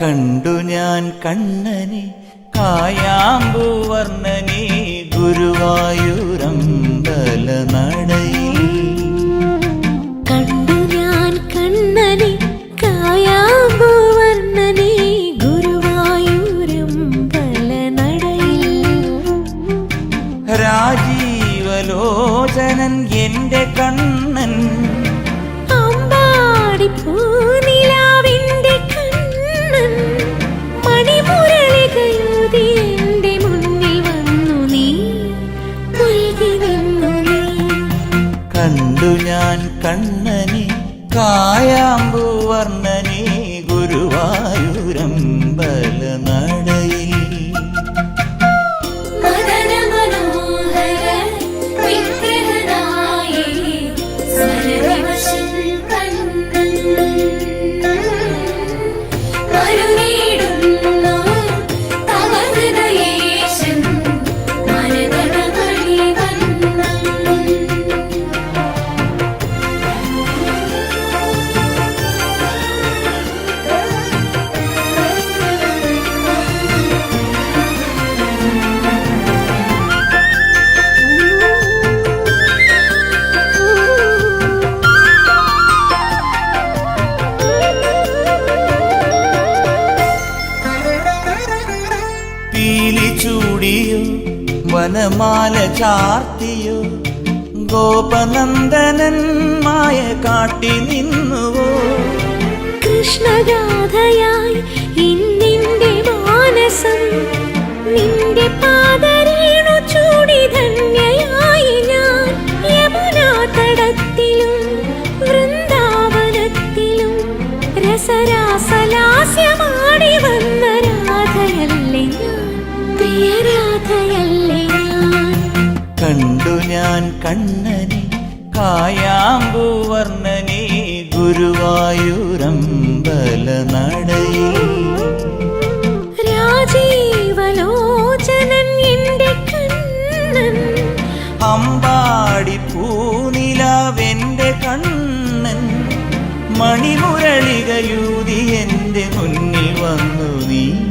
കണ്ടു ഞാൻ കണ്ണനെ കായാമ്പൂവർണനെ ഗുരുവായൂരമ്പല നടയിൽ. കണ്ടു ഞാൻ കണ്ണനെ കായാമ്പൂവർണനെ ഗുരുവായൂരമ്പല നടയിൽ. രാജീവലോചനൻ എന്റെ കണ്ണൻ. അമ്പാടി ഞാൻ കണ്ണനെ വനമാല ചാർത്തിയോ ഗോപനന്ദനൻ മായ കാട്ടി നിന്നുവോ? കൃഷ്ണഗാഥയായി ഇന്നിന്റെ മാനസം നിന്റെ പാതരീണു ചൂടി ധന്യയായി ഞാൻ യമുനാ തടത്തിലും വൃന്ദാവനത്തിലും രസരാസലാസ്യമാടി തമ്പുരാൻ കണ്ണനെ കായാമ്പൂവർണനെ ഗുരുവായൂരമ്പല നടയിൽ രാജീവലോചനൻ എന്റെ കണ്ണൻ. അമ്പാടി പൂനിലാവെന്റെ കണ്ണൻ. മണിമുരളികയൂതി എന്റെ മുന്നിൽ വന്നു നീ.